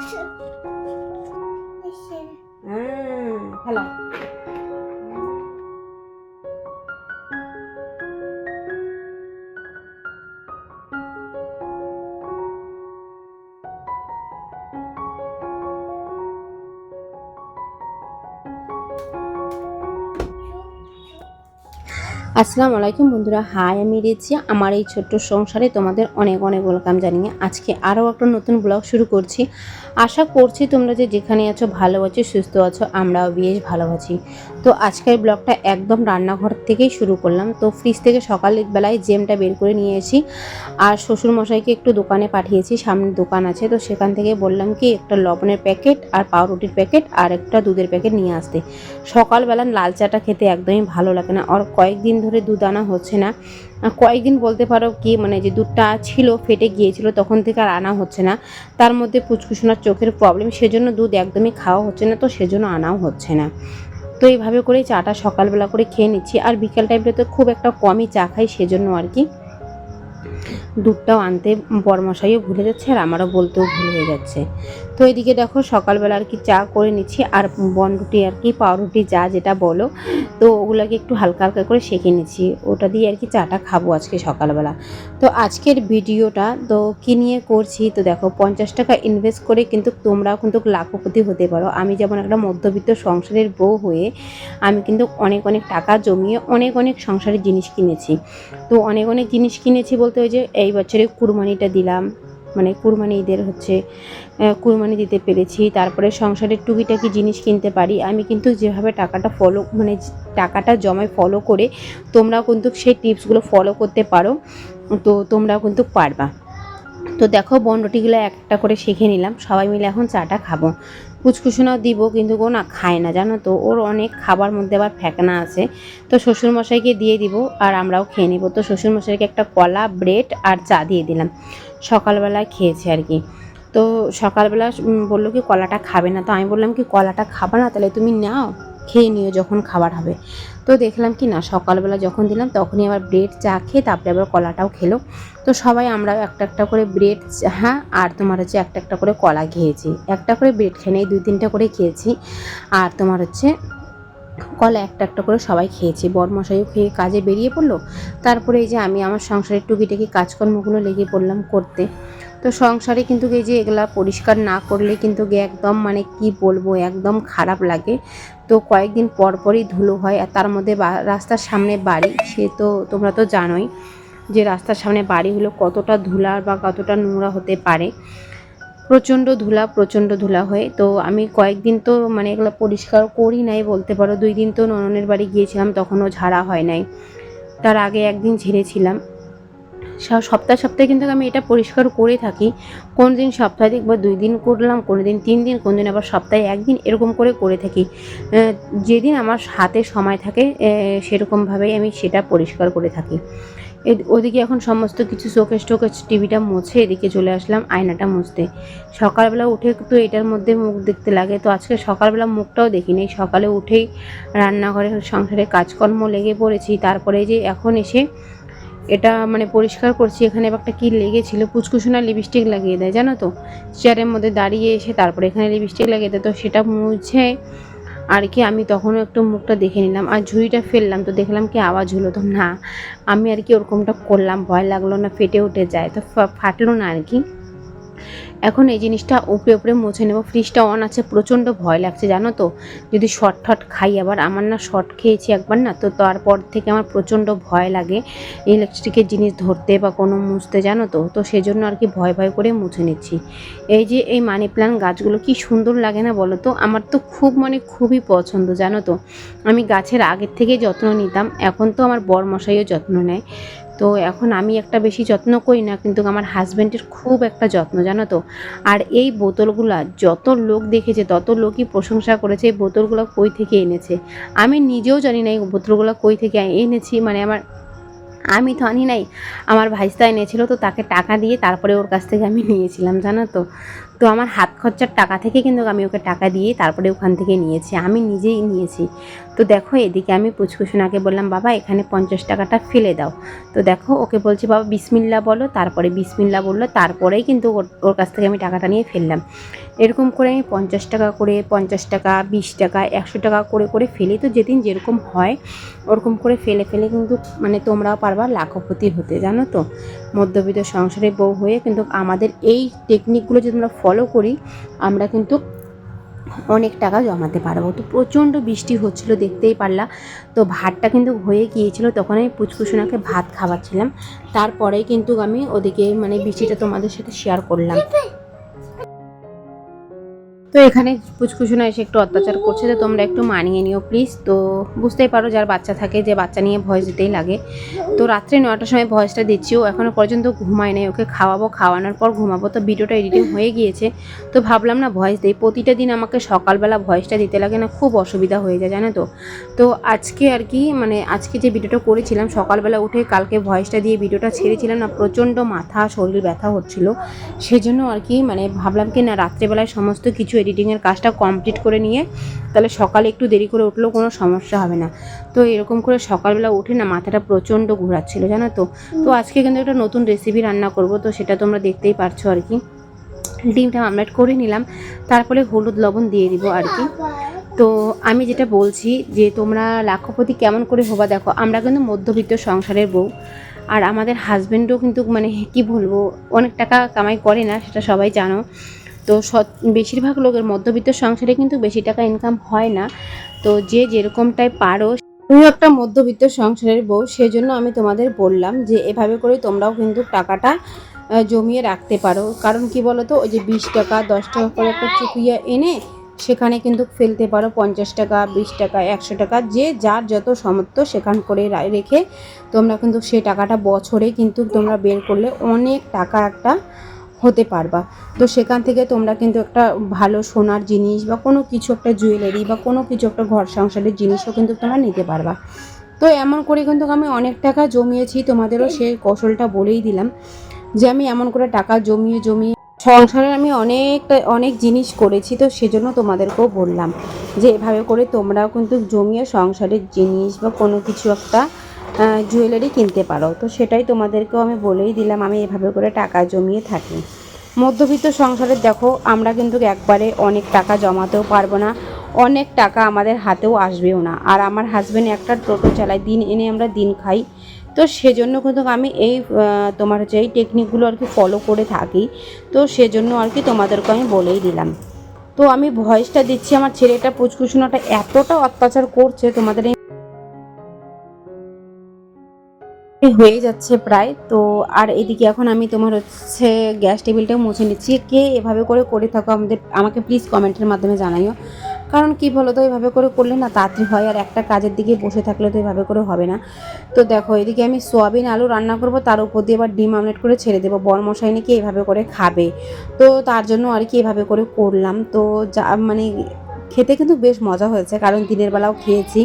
谢谢。嗯太冷 আসসালামু আলাইকুম বন্ধুরা। হাই, আমি রেছি আমার এই ছোট্ট সংসারে তোমাদের অনেক অনেক ওয়েলকাম জানিয়ে আজকে আরও একটা নতুন ব্লগ শুরু করছি। আশা করছি তোমরা যে যেখানে আছো ভালো আছো, সুস্থ আছো, আমরাও বেশ ভালো আছি। তো আজকের ব্লগটা একদম রান্নাঘর থেকেই শুরু করলাম। তো ফ্রিজ থেকে সকালের বেলায় জেমটা বের করে নিয়ে এসি আর শ্বশুর মশাইকে একটু দোকানে পাঠিয়েছি, সামনে দোকান আছে। তো সেখান থেকে বললাম কি, একটা লবণের প্যাকেট আর পাউরুটির প্যাকেট আর একটা দুধের প্যাকেট নিয়ে আসতে। সকালবেলা লাল চাটা খেতে একদমই ভালো লাগে না। আর কয়েকদিন ধরে দুধ আনা হচ্ছে না। কয়েকদিন বলতে পারো কি মানে যে দুধটা ছিল, ফেটে গিয়েছিল, তখন থেকে আর আনা হচ্ছে না। তার মধ্যে পুচকুসোনার চোখের প্রবলেম সেজন্য দুধ একদমই খাওয়া হচ্ছে না, তো সেজন্য আনাও হচ্ছে না। তো এইভাবে করেই চাটা সকালবেলা করে খেয়ে নিচ্ছি। আর বিকেল টাইমটা তো খুব একটা কমই চা খাই, সেজন্য আর কি। দুধটাও আনতে বরমশাইও ভুলে যাচ্ছে, আর আমারও বলতেও ভুল হয়ে যাচ্ছে। তো এদিকে দেখো সকালবেলা আর কি চা করে নিচ্ছি, আর বনরুটি আর কি, পাউরুটি যা যেটা বলো। তো ওগুলোকে একটু হালকা হালকা করে সেঁকে নিচ্ছি। ওটা দিয়ে আর কি চাটা খাব আজকে সকালবেলা। তো আজকের ভিডিওটা তো কী নিয়ে করছি, তো দেখো পঞ্চাশ টাকা ইনভেস্ট করে কিন্তু তোমরাও কিন্তু লাখপতি হতে পারো। আমি যেমন একটা মধ্যবিত্ত সংসারের বউ হয়ে আমি কিন্তু অনেক অনেক টাকা জমিয়ে অনেক অনেক সংসারের জিনিস কিনেছি। তো অনেক অনেক জিনিস কিনেছি বলতে ওই যে এই বছরে কুরবানিটা দিলাম মানে কুরবানি ঈদের হচ্ছে। কুরবানি দিতে পেরেছি, তারপরে সংসারের টুকিটাকি জিনিস কিনতে পারি। আমি কিন্তু যেভাবে টাকাটা ফলো মানে টাকাটা জমায় ফলো করে, তোমরাও কিন্তু সেই টিপসগুলো ফলো করতে পারো, তো তোমরাও কিন্তু পারবা। তো দেখো, বনরুটিগুলো একটা করে শিখে নিলাম, সবাই মিলে এখন চাটা খাব। কুচকুচুনাও দিব, কিন্তু ও না খায় না, জানো তো, ওর অনেক খাবার মধ্যে আবার ফেকনা আছে। তো শ্বশুরমশাইকে দিয়ে দিব, আর আমরাও খেয়ে নিব। তো শ্বশুরমশাইকে একটা কলা ব্রেড আর চা দিয়ে দিলাম। সকালবেলায় খেয়েছে আর কি। তো সকালবেলা বলল কি, কলাটা খাবে না। তো আমি বললাম কি, কলাটা খাবে না? তাহলে তুমি নাও, খেয়ে নিও যখন খাবার হবে। তো দেখলাম কি না, সকালবেলা যখন দিলাম, তখনই আবার ব্রেড চা খেয়ে তারপরে আবার কলাটাও খেলো। তো সবাই আমরা একটা একটা করে ব্রেড হ্যাঁ আর তোমার হচ্ছে একটা একটা করে কলা খেয়েছি। একটা করে ব্রেড খেয়ে নেই, দুই তিনটা করে খেয়েছি। আর তোমার হচ্ছে কলা একটা একটা করে সবাই খেয়েছি। বরমশাইও খেয়ে কাজে বেরিয়ে পড়ল। তারপরে এই যে আমি আমার সংসারের টুকিটাকি কাজকর্মগুলো লেগে পড়লাম করতে। তো সংসারে কিন্তু এই যে এগুলা পরিষ্কার না করলে কিন্তু একদম মানে কি বলব, একদম খারাপ লাগে। তো কয়েকদিন পর পরই ধুলো হয় আর তার মধ্যে রাস্তার সামনে বাড়ি, সে তো তোমরা তো জানোই যে রাস্তার সামনে বাড়ি হলো কতটা ধুলার বা কতটা নোংরা হতে পারে। প্রচণ্ড ধুলা প্রচণ্ড ধুলা হয়। তো আমি কয়েকদিন তো মানে এগুলো পরিষ্কার করি নাই বলতে পারো। দুই দিন তো নননের বাড়ি গিয়েছিলাম, তখনও ঝাড়া হয় নাই। তার আগে একদিন ঝেড়েছিলাম। সপ্তাহে সপ্তাহে কিন্তু আমি এটা পরিষ্কার করে থাকি। কোন দিন সপ্তাহে দেখব দুই দিন করলাম কোনো দিন তিন দিন কোন দিন আবার সপ্তাহে একদিন এরকম করে করে থাকি। যেদিন আমার হাতে সময় থাকে সেরকমভাবেই আমি সেটা পরিষ্কার করে থাকি। ওদিকে এখন সমস্ত কিছু শোকেস টোকেস টিভিটা মুছে এদিকে চলে আসলাম, আয়নাটা মুছতে। সকালবেলা উঠে তো এটার মধ্যে মুখ দেখতে লাগে, তো আজকে সকালবেলা মুখটাও দেখিনি। সকালে উঠেই রান্নাঘরে সংসারে কাজকর্ম লেগে পড়েছি, তারপরে যে এখন এসে এটা মানে পরিষ্কার করছি, এখানে একটা কী লেগেছিল পুচকুসোনা লিপস্টিক লাগিয়ে দেয়, জানো তো? চেয়ারের মধ্যে দাঁড়িয়ে এসে তারপরে এখানে লিপস্টিক লাগিয়ে দেয়, তো সেটা মুছে আর কি আমি তখনও একটু মুখটা দেখে নিলাম। আর ঝুড়িটা ফেললাম, তো দেখলাম কি আওয়াজ হলো, তো না, আমি আর কি ওরকমটা করলাম, ভয় লাগল না, ফেটে উঠে যায়, তো ফাটলো না আর কি। এখন এই জিনিসটা উপরে উপরে মুছে নেব। ফ্রিজটা অন আছে, প্রচণ্ড ভয় লাগছে, জানো তো? যদি শর্ট ঠট খাই, আবার আমার না শর্ট খেয়েছি একবার না, তো তারপর থেকে আমার প্রচণ্ড ভয় লাগে ইলেকট্রিকের জিনিস ধরতে বা কোনো মুছতে, জানো তো? তো সেজন্য আর কি ভয় ভয় করে মুছে নিচ্ছি। এই যে এই মানি প্ল্যান্ট গাছগুলো কি সুন্দর লাগে না বলো তো? আমার তো খুব মানে খুবই পছন্দ, জানো তো? আমি গাছের আগের থেকে যত্ন নিতাম, এখন তো আমার বর মশাইও যত্ন নেয়। তো এখন আমি একটা বেশি যত্ন করি না, কিন্তু আমার হাজব্যান্ডের খুব একটা যত্ন, জানো তো? আর এই বোতলগুলা যত লোক দেখেছে, তত লোকই প্রশংসা করেছে, এই বোতলগুলো কই থেকে এনেছে? আমি নিজেও জানি না এই বোতলগুলো কই থেকে এনেছি মানে আমার, আমি তো আনি নাই। আমার ভাইস্তা এনেছিল, তো তাকে টাকা দিয়ে তারপরে ওর কাছ থেকে আমি নিয়েছিলাম, জানো তো? তো আমার হাত খরচার টাকা থেকে কিন্তু আমি ওকে টাকা দিয়ে তারপরে ওখান থেকে নিয়েছি। আমি নিজেই নিয়েছি। তো দেখো, এদিকে আমি পুচকুসোনাকে বললাম, বাবা, এখানে পঞ্চাশ টাকাটা ফেলে দাও। তো দেখো, ওকে বলছি, বাবা, বিসমিল্লা বলো। তারপরে বিসমিল্লা বলল, তারপরেই কিন্তু ওর কাছ থেকে আমি টাকাটা নিয়ে ফেললাম। এরকম করে আমি পঞ্চাশ টাকা করে, পঞ্চাশ টাকা, বিশ টাকা, একশো টাকা করে করে ফেলি। তো যেদিন যেরকম হয়, ওরকম করে ফেলে ফেলে কিন্তু মানে তোমরাও পারবা লাখপতি হতে, জানো তো? মধ্যবিত্ত সংসারে বউ হয়ে কিন্তু আমাদের এই টেকনিকগুলো যদি আমরা ফলো করি, আমরা কিন্তু অনেক টাকা জমাতে পারব। তো প্রচণ্ড বৃষ্টি হচ্ছিল, দেখতেই পারলাম। তো ভাতটা কিন্তু হয়ে গিয়েছিল, তখন আমি পুচকুসোনাকে ভাত খাওয়াচ্ছিলাম। তারপরেই কিন্তু আমি ওদিকে মানে বৃষ্টিটা তোমাদের সাথে শেয়ার করলাম। তো এখানে পুচকুসোনা এসে একটু অত্যাচার করছে, তো তোমরা একটু মানিয়ে নিও প্লিজ তো বুঝতেই পারো যার বাচ্চা থাকে যে বাচ্চা নিয়ে ভয়েস দিতেই লাগে। তো রাত্রে নটার সময় ভয়েসটা দিচ্ছি, ও এখনও পর্যন্ত ঘুমায় নেই, ওকে খাওয়াবো, খাওয়ানোর পর ঘুমাবো। তো ভিডিওটা এডিটিং হয়ে গিয়েছে, তো ভাবলাম না ভয়েস দিই। প্রতিটা দিন আমাকে সকালবেলা ভয়েসটা দিতে লাগে না, খুব অসুবিধা হয়ে যায়, জানো তো। তো আজকে আর কি মানে আজকে যে ভিডিওটা করেছিলাম, সকালবেলা উঠে কালকে ভয়েসটা দিয়ে ভিডিওটা ছেড়েছিলাম না, প্রচণ্ড মাথা, শরীর ব্যথা হচ্ছিল। সেজন্য আর কি মানে ভাবলাম কি না, রাত্রেবেলায় সমস্ত কিছু এডিটিংয়ের কাজটা কমপ্লিট করে নিয়ে তাহলে সকালে একটু দেরি করে উঠলেও কোনো সমস্যা হবে না। তো এরকম করে সকালবেলা উঠে না মাথাটা প্রচণ্ড ঘোরাচ্ছিল জানো তো? তো আজকে কিন্তু একটা নতুন রেসিপি রান্না করব তো সেটা তোমরা দেখতেই পারছ আর কি। ডিমটা আমলেট করে নিলাম তারপরে হলুদ লবণ দিয়ে দিব আর কি। তো আমি যেটা বলছি যে তোমরা লাখপতি কেমন করে হবা দেখো আমরা কিন্তু মধ্যবিত্ত সংসারের বউ আর আমাদের হাজব্যান্ডও কিন্তু মানে কি বলব অনেক টাকা কামাই করে না সেটা সবাই জানো। তো বেশিরভাগ লোকের মধ্যবিত্ত সংসারে কিন্তু বেশি টাকা ইনকাম হয় না। তো যে যেরকমটাই পারো, তুমি একটা মধ্যবিত্ত সংসারের বউ, সেজন্য আমি তোমাদের বললাম যে এভাবে করে তোমরাও কিন্তু টাকাটা জমিয়ে রাখতে পারো। কারণ কি বলো তো ওই যে বিশ টাকা, দশ টাকা করে একটা চুকিয়া এনে সেখানে কিন্তু ফেলতে পারো পঞ্চাশ টাকা, বিশ টাকা, একশো টাকা, যে যার যত সামর্থ্য সেখান করে রেখে তোমরা কিন্তু সে টাকাটা বছরে কিন্তু তোমরা বের করলে অনেক টাকা একটা হতে পারবা। তো সেখান থেকে তোমরা কিন্তু একটা ভালো সোনার জিনিস বা কোনো কিছু একটা জুয়েলারি বা কোনো কিছু একটা ঘর সংসারের জিনিসও কিন্তু তোমরা নিতে পারবা। তো এমন করে কিন্তু আমি অনেক টাকা জমিয়েছি, তোমাদেরও সেই কৌশলটা বলেই দিলাম যে আমি এমন করে টাকা জমিয়ে জমিয়ে সংসারে আমি অনেকটা, অনেক জিনিস করেছি তো সেজন্য তোমাদেরকেও বললাম যে এভাবে করে তোমরাও কিন্তু জমিয়ে সংসারের জিনিস বা কোনো কিছু একটা জুয়েলারি কিনতে পারো। তো সেটাই তোমাদেরকেও আমি বলেই দিলাম, আমি এভাবে করে টাকা জমিয়ে থাকি। মধ্যবিত্ত সংসারের দেখো, আমরা কিন্তু একবারে অনেক টাকা জমাতেও পারব না, অনেক টাকা আমাদের হাতেও আসবেও না। আর আমার হাজব্যান্ড একটা টোটো চালায়, দিন এনে আমরা দিন খাই। তো সেজন্য কিন্তু আমি এই তোমার হচ্ছে এই টেকনিকগুলো আর কি ফলো করে থাকি। তো সেজন্য আর কি তোমাদেরকে আমি বলেই দিলাম। তো আমি ভয়েসটা দিচ্ছি, আমার ছেলেটা পুচকুচুনাটা এতটা অত্যাচার করছে, তোমাদের হয়ে যাচ্ছে প্রায়। তো আর এদিকে এখন আমি তোমার হচ্ছে গ্যাস টেবিলটা মুছে নিচ্ছি। কে এভাবে করে করে থাকো আমাদের, আমাকে প্লিজ কমেন্টের মাধ্যমে জানাইও। কারণ কি বলো তো এভাবে করে করলে না তাড়াতাড়ি হয় আর একটা কাজের দিকে বসে থাকলে তো এভাবে করে হবে না। তো দেখো, এদিকে আমি সোয়াবিন আলু রান্না করব, তার উপর দিয়ে আবার ডিম আমলেট করে ছেড়ে দেবো। বরমশাই নাকি এভাবে করে খাবে। তো তার জন্য আর কি এভাবে করে করলাম। তো যা মানে খেতে কিন্তু বেশ মজা হয়েছে, কারণ দিনের বেলাও খেয়েছি।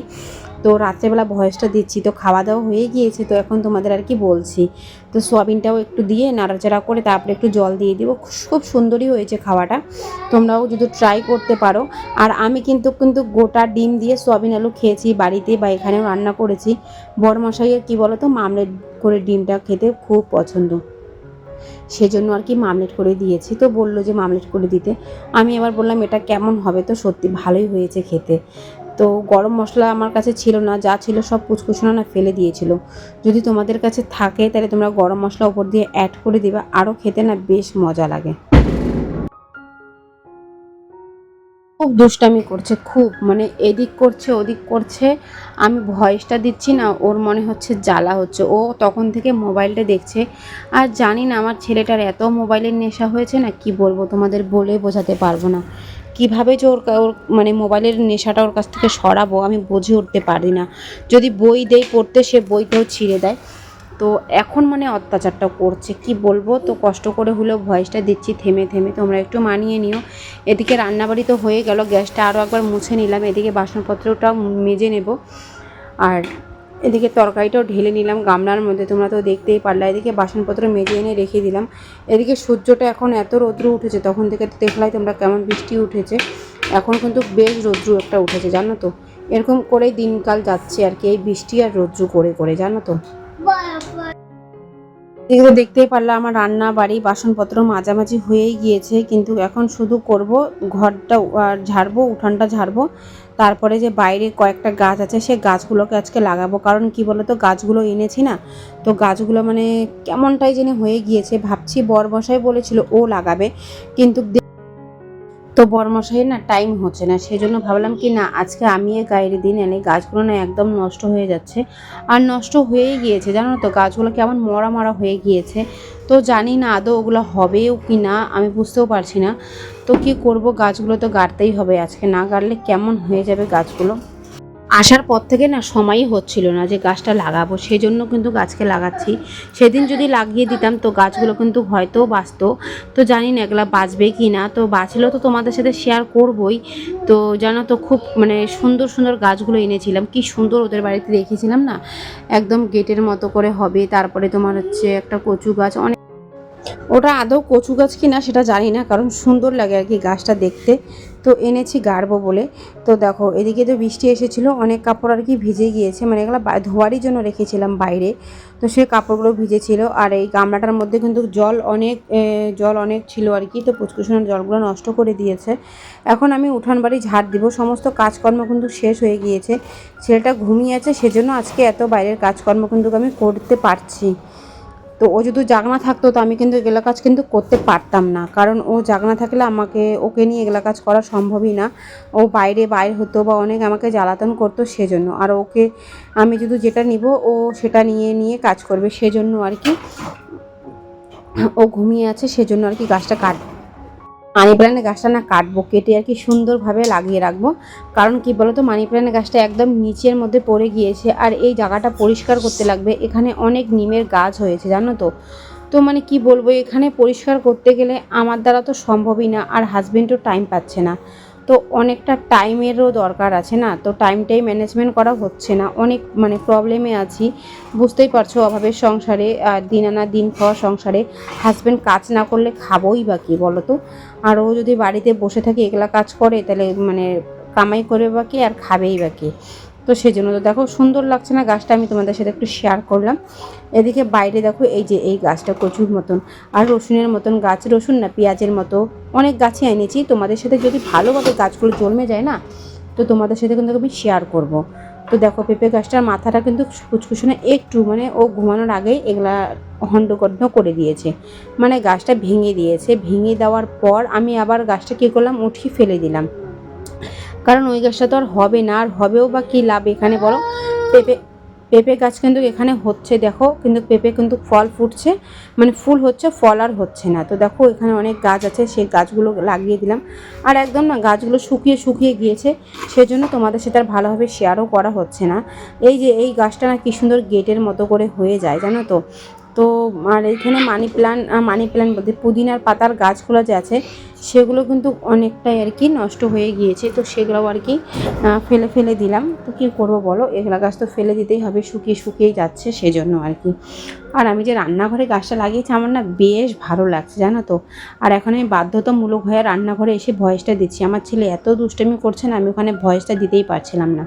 তো রাত্রেবেলা ভয়েসটা দিচ্ছি। তো খাওয়া দাওয়া হয়ে গিয়েছে, তো এখন তোমাদের আর কি বলছি। তো সোয়াবিনটাও একটু দিয়ে নাড়াচাড়া করে তারপরে একটু জল দিয়ে দিব। খুব সুন্দরই হয়েছে খাওয়াটা। তোমরাও যদি ট্রাই করতে পারো। আর আমি কিন্তু কিন্তু গোটা ডিম দিয়ে সোয়াবিন আলু খেয়েছি বাড়িতে বা এখানেও রান্না করেছি। বড়মশাইয়ের কী বলো তো মামলেট করে ডিমটা খেতে খুব পছন্দ। সেজন্য আর কি মামলেট করে দিয়েছি। তো বলল যে মামলেট করে দিতে। আমি আবার বললাম, এটা কেমন হবে? তো সত্যি ভালোই হয়েছে খেতে। তো গরম মশলা আমার কাছে ছিল না, যা ছিল সব পুচকুচুনা না ফেলে দিয়েছিল। যদি তোমাদের কাছে থাকে, তাহলে তোমরা গরম মশলা উপর দিয়ে অ্যাড করে দিবে, আরও খেতে না বেশ মজা লাগে। খুব দুষ্টামি করছে, খুব। মানে এদিক করছে, ওদিক করছে, আমি ভয়েসটা দিচ্ছি না, ওর মনে হচ্ছে জ্বালা হচ্ছে। ও তখন থেকে মোবাইলটা দেখছে, আর জানি না আমার ছেলেটার এত মোবাইলের নেশা হয়েছে না, কি বলব, তোমাদের বলে বোঝাতে পারব না। কীভাবে যে ওর ওর মানে মোবাইলের নেশাটা ওর কাছ থেকে সরাবো, আমি বুঝে উঠতে পারি না। যদি বই দেই পড়তে, সে বইটাও ছিঁড়ে দেয়। তো এখন মানে অত্যাচারটা করছে, কি বলব? তো কষ্ট করে হলেও ভয়েসটা দিচ্ছি, থেমে থেমে। তোমরা একটু মানিয়ে নিও। এদিকে রান্নাবাড়ি তো হয়ে গেল, গ্যাসটা আরও একবার মুছে নিলাম। এদিকে বাসনপত্রটাও মেজে নেব। আর এদিকে তরকারিটাও ঢেলে নিলাম, গামলার মধ্যে তোমরা তো দেখতেই পারলে। এদিকে বাসনপত্র মেজে এনে রেখে দিলাম। এদিকে সূর্যটা এখন এত রৌদ্র উঠেছে, তখন থেকে তো দেখলাই তোমরা কেমন বৃষ্টি উঠেছে। এখন কিন্তু বেশ রৌদ্র একটা উঠেছে, জানো তো? এরকম করেই দিনকাল যাচ্ছে আর কি, এই বৃষ্টি আর রৌদ্র করে করে, জানো তো? এগুলো দেখতেই পারলে আমার রান্না বাড়ি বাসনপত্র মাঝামাঝি হয়েই গিয়েছে, কিন্তু এখন শুধু করব, ঘরটা ঝাড়বো, উঠানটা ঝাড়বো। তারপরে যে বাইরে কয়েকটা গাছ আছে, সে গাছগুলোকে আজকে লাগাবো। কারণ কি তো গাছগুলো এনেছি না, তো গাছগুলো মানে কেমনটাই যেন হয়ে গিয়েছে। ভাবছি বর বসাই বলেছিল, ও লাগাবে। কিন্তু তো বরমশাই না টাইম হচ্ছে না। সেই জন্য ভাবলাম কি, না, আজকে আমি এই গায়ের দিন এনে গাছগুলো না একদম নষ্ট হয়ে যাচ্ছে। আর নষ্ট হয়েই গিয়েছে, জানো তো, গাছগুলো কেমন মরা মরা হয়ে গিয়েছে। তো জানি না আদৌ ওগুলো হবেও কি না, আমি বুঝতেও পারছি না। তো কি করব, গাছগুলো তো গাড়তেই হবে। আজকে না গাড়লে কেমন হয়ে যাবে গাছগুলো? আসার পর থেকে না সময়ই হচ্ছিল না যে গাছটা লাগাবো। সেই জন্য কিন্তু গাছকে লাগাচ্ছি। সেদিন যদি লাগিয়ে দিতাম তো গাছগুলো কিন্তু হয়তো বাঁচতো। তো জানি না এগুলা বাঁচবে কি না। তো বাঁচলেও তো তোমাদের সাথে শেয়ার করবই। তো জানো তো খুব মানে সুন্দর সুন্দর গাছগুলো এনেছিলাম। কি সুন্দর ওদের বাড়িতে রেখেছিলাম না? একদম গেটের মতো করে হবে। তারপরে তোমার হচ্ছে একটা কচু গাছ। অনেক ওটা আদৌ কচু গাছ কি না সেটা জানি না, কারণ সুন্দর লাগে আর কি গাছটা দেখতে। তো এনেছি গাড়বো বলে। তো দেখো, এদিকে তো বৃষ্টি এসেছিল, অনেক কাপড় আর কি ভিজে গিয়েছে মানে এগুলো ধোয়ারই জন্য রেখেছিলাম বাইরে। তো সেই কাপড়গুলো ভিজেছিল, আর এই গামলাটার মধ্যে কিন্তু জল অনেক জল অনেক ছিল আর কি, তো পুচকুচুনের জলগুলো নষ্ট করে দিয়েছে। এখন আমি উঠান বাড়ি ঝাড় দিব, সমস্ত কাজকর্ম কিন্তু শেষ হয়ে গিয়েছে। ছেলেটা ঘুমিয়ে আছে, সেজন্য আজকে এত বাইরের কাজকর্ম কিন্তু আমি করতে পারছি। তো ও যদি জাগনা থাকতো, তো আমি কিন্তু এগুলো কাজ কিন্তু করতে পারতাম না। কারণ ও জাগনা থাকলে আমাকে, ওকে নিয়ে এগুলো কাজ করা সম্ভবই না। ও বাইরে বাইর হতো বা অনেক আমাকে জ্বালাতন করতো সেজন্য। আর ওকে আমি যদি যেটা নিব, ও সেটা নিয়ে নিয়ে কাজ করবে সেজন্য আর কি। ও ঘুমিয়ে আছে সেজন্য আর কি গাছটা কাট মানি প্ল্যান্টের গাছটা না কাটবো, কেটে আর কি সুন্দরভাবে লাগিয়ে রাখব। কারণ কি বলতো, মানি প্ল্যান্টের গাছটা একদম নিচের মধ্যে পড়ে গিয়েছে আর এই জায়গাটা পরিষ্কার করতে লাগবে। এখানে অনেক নিমের গাছ হয়েছে, জানো তো। তো মানে কি বলব, এখানে পরিষ্কার করতে গেলে আমার দ্বারা তো সম্ভবই না আর হাজবেন্ডও টাইম পাচ্ছে না। তো অনেকটা টাইমেরও দরকার আছে না? তো টাইমটাই ম্যানেজমেন্ট করা হচ্ছে না। অনেক মানে প্রবলেমে আছি। বুঝতেই পারছ অভাবে সংসারে দিন আনা দিন খাওয়া সংসারে হাজব্যান্ড কাজ না করলে খাবোই বা কী বলো তো আর ও যদি বাড়িতে বসে থাকে এগুলা কাজ করে, তাহলে মানে কামাই করবে বা কি? আর খাবেই বা কি? তো সেই জন্য তো দেখো সুন্দর লাগছে না গাছটা, আমি তোমাদের সাথে একটু শেয়ার করলাম। এদিকে বাইরে দেখো, এই যে এই গাছটা কচুর মতন। আর রসুনের মতন গাছ, রসুন না, পেঁয়াজের মতো অনেক গাছই এনেছি। তোমাদের সাথে যদি ভালোভাবে গাছগুলো জন্মে যায় না, তো তোমাদের সাথে কিন্তু আমি শেয়ার করব। তো দেখো পেঁপে গাছটার মাথাটা কিন্তু কুচকুচনে একটু মানে ও ঘুমানোর আগেই এগুলা হন্ডকণ্ড করে দিয়েছে। মানে গাছটা ভেঙে দিয়েছে। ভেঙে দেওয়ার পর আমি আবার গাছটা কী করলাম, উঠিয়ে ফেলে দিলাম। কারণ ওই গাছটা তো আর হবে না, আর হবেও বা কী লাভ এখানে বলো? পেঁপে পেঁপে গাছ কিন্তু এখানে হচ্ছে, দেখো, কিন্তু পেঁপে কিন্তু ফল ফুটছে মানে ফুল হচ্ছে, ফল আর হচ্ছে না। তো দেখো, এখানে অনেক গাছ আছে, সেই গাছগুলো লাগিয়ে দিলাম। আর একদম না, গাছগুলো শুকিয়ে শুকিয়ে গিয়েছে, সেজন্য তোমাদের সেটা ভালোভাবে শেয়ারও করা হচ্ছে না। এই যে, এই গাছটা না কি সুন্দর গেটের মতো করে হয়ে যায়, জানো তো? তো, আর এখানে মানি প্ল্যান্ট মানি প্ল্যান্ট বলতে পুদিনার পাতার গাছগুলো যে আছে, সেগুলো কিন্তু অনেকটাই আর কি নষ্ট হয়ে গিয়েছে। তো সেগুলো আর কি ফেলে ফেলে দিলাম। তো কী করব বলো? এগুলো গাছ তো ফেলে দিতেই হবে, শুকিয়ে, শুকিয়েই যাচ্ছে সেজন্য আর কি। আর আমি যে রান্নাঘরে গাছটা লাগিয়েছি, আমার না বেশ ভালো লাগছে, জানো তো। আর এখন আমি বাধ্যতামূলক হয়ে রান্নাঘরে এসে ভয়েসটা দিচ্ছি। আমার ছেলে এত দুষ্টমি করছে না, আমি ওখানে ভয়েসটা দিতেই পারছিলাম না।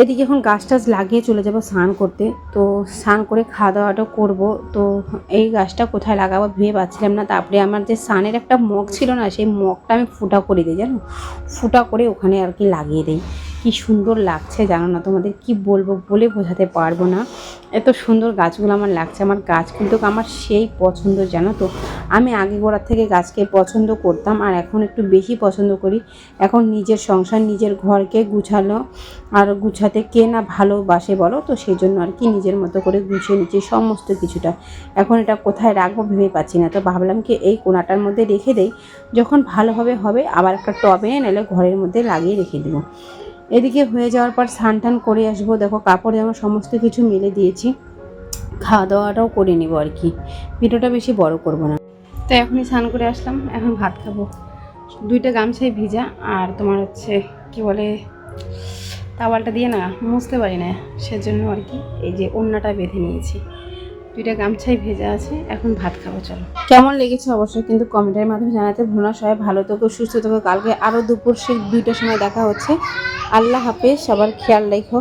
এদিকে এখন গাছ টাছ লাগিয়ে চলে যাব স্নান করতে। তো স্নান করে খাওয়া দাওয়াটা করব। তো এই গাছটা কোথায় লাগাবো ভেবে পাচ্ছিলাম না। তারপরে আমার যে স্নানের একটা মগ ছিল না, সেই মগটা আমি ফুটা করে দিই, জানো? ফুটা করে ওখানে আর কি লাগিয়ে দিই। কি সুন্দর লাগছে জানো না তোমাদের? কি বলব বলে বোঝাতে পারব না। এত সুন্দর গাছগুলো আমার লাগছে। আমার গাছ কিন্তু আমার সেই পছন্দ, জানো তো? আমি আগে গোড়ার থেকে গাছকে পছন্দ করতাম আর এখন একটু বেশি পছন্দ করি। এখন নিজের সংসার, নিজের ঘরকে গুছানো আর গুছাতে কে না ভালোবাসে বলো তো? সেই জন্য আর কি নিজের মতো করে গুছিয়ে নিচ্ছি সমস্ত কিছুটা। এখন এটা কোথায় রাখব ভেবে পাচ্ছি না। তো ভাবলাম কি এই কোনাটার মধ্যে রেখে দেই। যখন ভালোভাবে হবে আবার একটা টবে নাহলে ঘরের মধ্যে লাগিয়ে রেখে দেবো। এদিকে হয়ে যাওয়ার পর স্নান টান করে আসব। দেখো কাপড় জামা সমস্ত কিছু মেলে দিয়েছি। খাওয়া দাওয়াটাও করে নেব আর কি। ভিডিওটা বেশি বড় করব না। তো এখনই স্নান করে আসলাম। এখন ভাত খাব। দুইটা গামছাই ভিজা আর তোমার হচ্ছে, কি বলে তাওয়ালটা দিয়ে না মুছতে পারি না, সেজন্য আর কি এই যে ওড়নাটা বেঁধে নিয়েছি। দুইটা গামছাই ভেজা আছে, এখন ভাত খাব, চলো। কেমন লেগেছে অবশ্যই কিন্তু কমেন্টের মাধ্যমে জানাতে ভুলো না। সবাই ভালো থেকো, সুস্থ থেকো। কালকে আরও দুপুর সেই দুইটার সময় দেখা হচ্ছে। আল্লাহ হাফেজ, সবার খেয়াল রেখো।